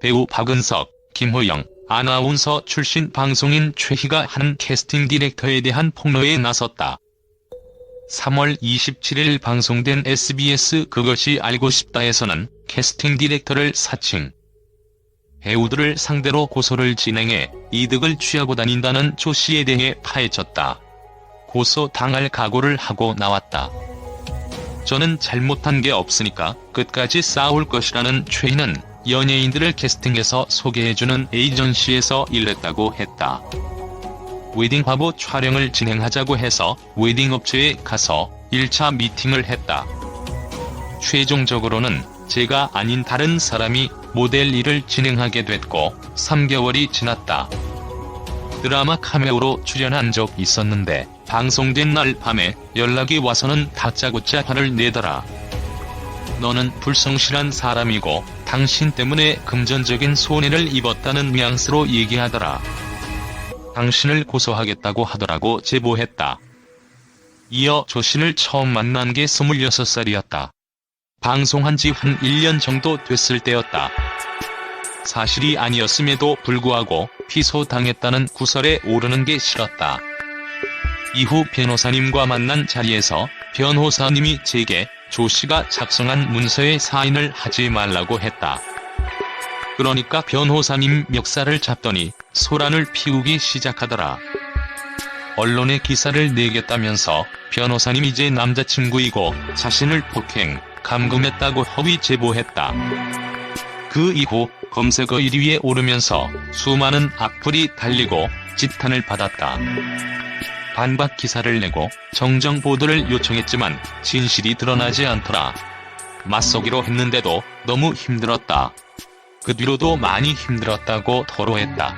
배우 박은석, 김호영, 아나운서 출신 방송인 최희가 한 캐스팅 디렉터에 대한 폭로에 나섰다. 3월 27일 방송된 SBS 그것이 알고 싶다에서는 캐스팅 디렉터를 사칭. 배우들을 상대로 고소를 진행해 이득을 취하고 다닌다는 조 씨에 대해 파헤쳤다. 고소 당할 각오를 하고 나왔다. 저는 잘못한 게 없으니까 끝까지 싸울 것이라는 최희는 연예인들을 캐스팅해서 소개해주는 에이전시에서 일했다고 했다. 웨딩 화보 촬영을 진행하자고 해서 웨딩 업체에 가서 1차 미팅을 했다. 최종적으로는 제가 아닌 다른 사람이 모델 일을 진행하게 됐고 3개월이 지났다. 드라마 카메오로 출연한 적 있었는데 방송된 날 밤에 연락이 와서는 다짜고짜 화를 내더라. 너는 불성실한 사람이고 당신 때문에 금전적인 손해를 입었다는 뉘앙스로 얘기하더라. 당신을 고소하겠다고 하더라고 제보했다. 이어 조 씨를 처음 만난 게 26살이었다. 방송한 지 한 1년 정도 됐을 때였다. 사실이 아니었음에도 불구하고 피소당했다는 구설에 오르는 게 싫었다. 이후 변호사님과 만난 자리에서 변호사님이 제게 조 씨가 작성한 문서에 사인을 하지 말라고 했다. 그러니까 변호사님 멱살을 잡더니 소란을 피우기 시작하더라. 언론에 기사를 내겠다면서 변호사님 이제 남자친구이고 자신을 폭행, 감금했다고 허위 제보했다. 그 이후 검색어 1위에 오르면서 수많은 악플이 달리고 지탄을 받았다. 반박 기사를 내고 정정 보도를 요청했지만 진실이 드러나지 않더라. 맞서기로 했는데도 너무 힘들었다. 그 뒤로도 많이 힘들었다고 토로했다.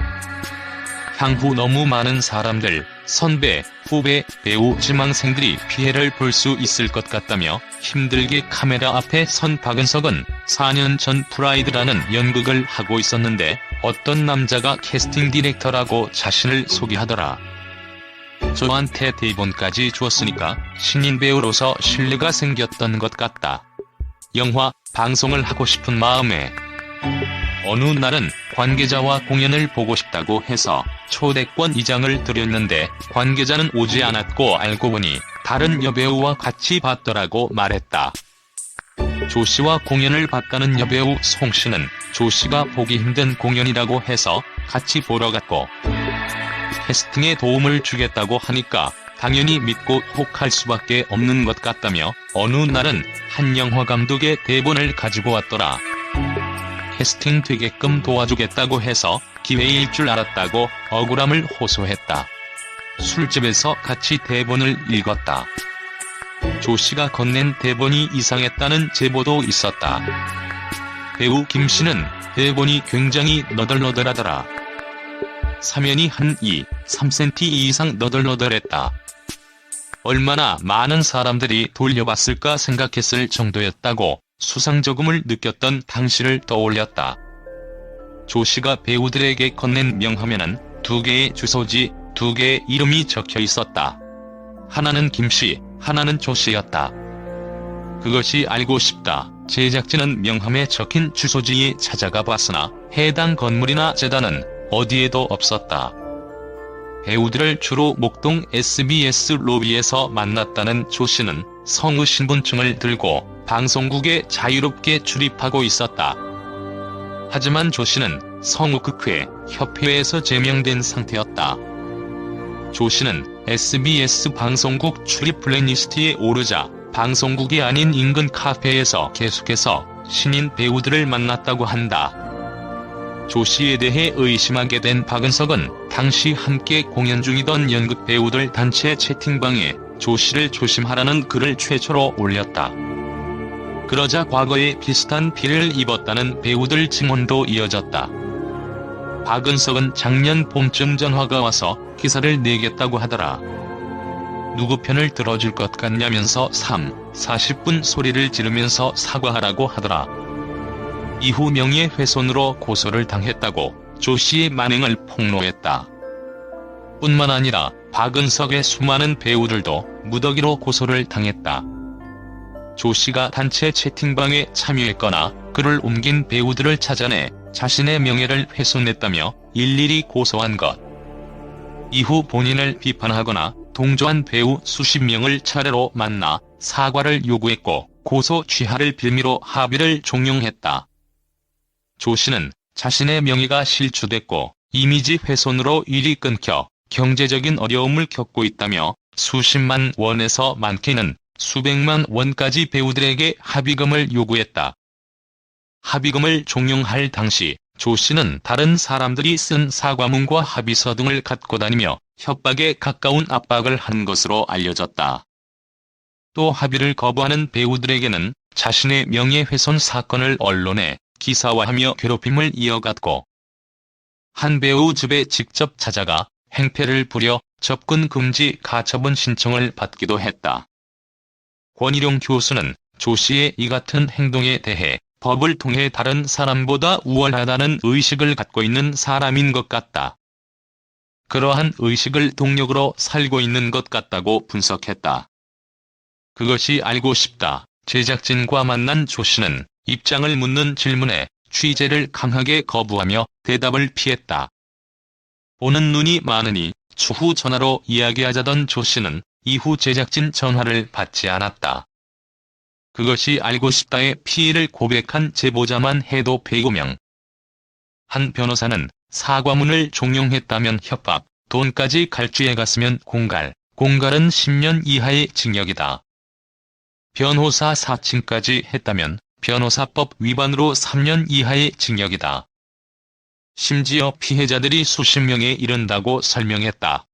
향후 너무 많은 사람들, 선배, 후배, 배우, 지망생들이 피해를 볼 수 있을 것 같다며 힘들게 카메라 앞에 선 박은석은 4년 전 프라이드라는 연극을 하고 있었는데 어떤 남자가 캐스팅 디렉터라고 자신을 소개하더라. 저한테 대본까지 주었으니까 신인 배우로서 신뢰가 생겼던 것 같다. 영화, 방송을 하고 싶은 마음에 어느 날은 관계자와 공연을 보고 싶다고 해서 초대권 이장을 드렸는데 관계자는 오지 않았고 알고 보니 다른 여배우와 같이 봤더라고 말했다. 조 씨와 공연을 봤다는 여배우 송 씨는 조 씨가 보기 힘든 공연이라고 해서 같이 보러 갔고 캐스팅에 도움을 주겠다고 하니까 당연히 믿고 혹할 수밖에 없는 것 같다며 어느 날은 한 영화 감독의 대본을 가지고 왔더라. 캐스팅 되게끔 도와주겠다고 해서 기회일 줄 알았다고 억울함을 호소했다. 술집에서 같이 대본을 읽었다. 조 씨가 건넨 대본이 이상했다는 제보도 있었다. 배우 김 씨는 대본이 굉장히 너덜너덜하더라. 사면이 한 2, 3cm 이상 너덜너덜했다. 얼마나 많은 사람들이 돌려봤을까 생각했을 정도였다고 수상조금을 느꼈던 당시를 떠올렸다. 조 씨가 배우들에게 건넨 명함에는 두 개의 주소지, 두 개의 이름이 적혀 있었다. 하나는 김 씨, 하나는 조 씨였다. 그것이 알고 싶다. 제작진은 명함에 적힌 주소지에 찾아가 봤으나 해당 건물이나 재단은 어디에도 없었다. 배우들을 주로 목동 SBS 로비에서 만났다는 조 씨는 성우 신분증을 들고 방송국에 자유롭게 출입하고 있었다. 하지만 조 씨는 성우극회 협회에서 제명된 상태였다. 조 씨는 SBS 방송국 출입 블랙리스트에 오르자 방송국이 아닌 인근 카페에서 계속해서 신인 배우들을 만났다고 한다. 조 씨에 대해 의심하게 된 박은석은 당시 함께 공연 중이던 연극 배우들 단체 채팅방에 조 씨를 조심하라는 글을 최초로 올렸다. 그러자 과거에 비슷한 피해를 입었다는 배우들 증언도 이어졌다. 박은석은 작년 봄쯤 전화가 와서 기사를 내겠다고 하더라. 누구 편을 들어줄 것 같냐면서 3, 40분 소리를 지르면서 사과하라고 하더라. 이후 명예훼손으로 고소를 당했다고 조 씨의 만행을 폭로했다. 뿐만 아니라 박은석의 수많은 배우들도 무더기로 고소를 당했다. 조 씨가 단체 채팅방에 참여했거나 글을 옮긴 배우들을 찾아내 자신의 명예를 훼손했다며 일일이 고소한 것. 이후 본인을 비판하거나 동조한 배우 수십 명을 차례로 만나 사과를 요구했고 고소 취하를 빌미로 합의를 종용했다. 조 씨는 자신의 명예가 실추됐고 이미지 훼손으로 일이 끊겨 경제적인 어려움을 겪고 있다며 수십만 원에서 많게는 수백만 원까지 배우들에게 합의금을 요구했다. 합의금을 종용할 당시 조 씨는 다른 사람들이 쓴 사과문과 합의서 등을 갖고 다니며 협박에 가까운 압박을 한 것으로 알려졌다. 또 합의를 거부하는 배우들에게는 자신의 명예훼손 사건을 언론에 기사화하며 괴롭힘을 이어갔고 한 배우 집에 직접 찾아가 행패를 부려 접근 금지 가처분 신청을 받기도 했다. 권일용 교수는 조 씨의 이 같은 행동에 대해 법을 통해 다른 사람보다 우월하다는 의식을 갖고 있는 사람인 것 같다. 그러한 의식을 동력으로 살고 있는 것 같다고 분석했다. 그것이 알고 싶다. 제작진과 만난 조 씨는 입장을 묻는 질문에 취재를 강하게 거부하며 대답을 피했다. 보는 눈이 많으니 추후 전화로 이야기하자던 조 씨는 이후 제작진 전화를 받지 않았다. 그것이 알고 싶다의 피해를 고백한 제보자만 해도 105명. 한 변호사는 사과문을 종용했다면 협박, 돈까지 갈주에 갔으면 공갈, 공갈은 10년 이하의 징역이다. 변호사 사칭까지 했다면 변호사법 위반으로 3년 이하의 징역이다. 심지어 피해자들이 수십 명에 이른다고 설명했다.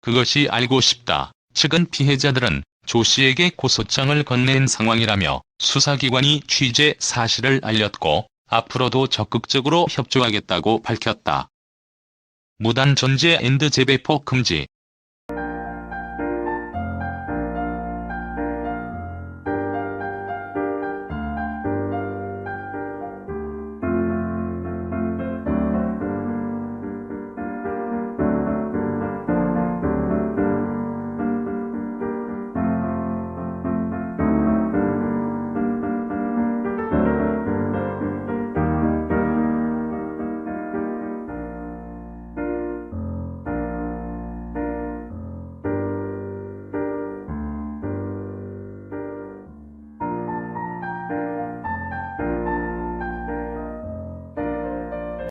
그것이 알고 싶다. 측은 피해자들은 조 씨에게 고소장을 건넨 상황이라며 수사기관이 취재 사실을 알렸고 앞으로도 적극적으로 협조하겠다고 밝혔다. 무단 전제 앤드 재배포 금지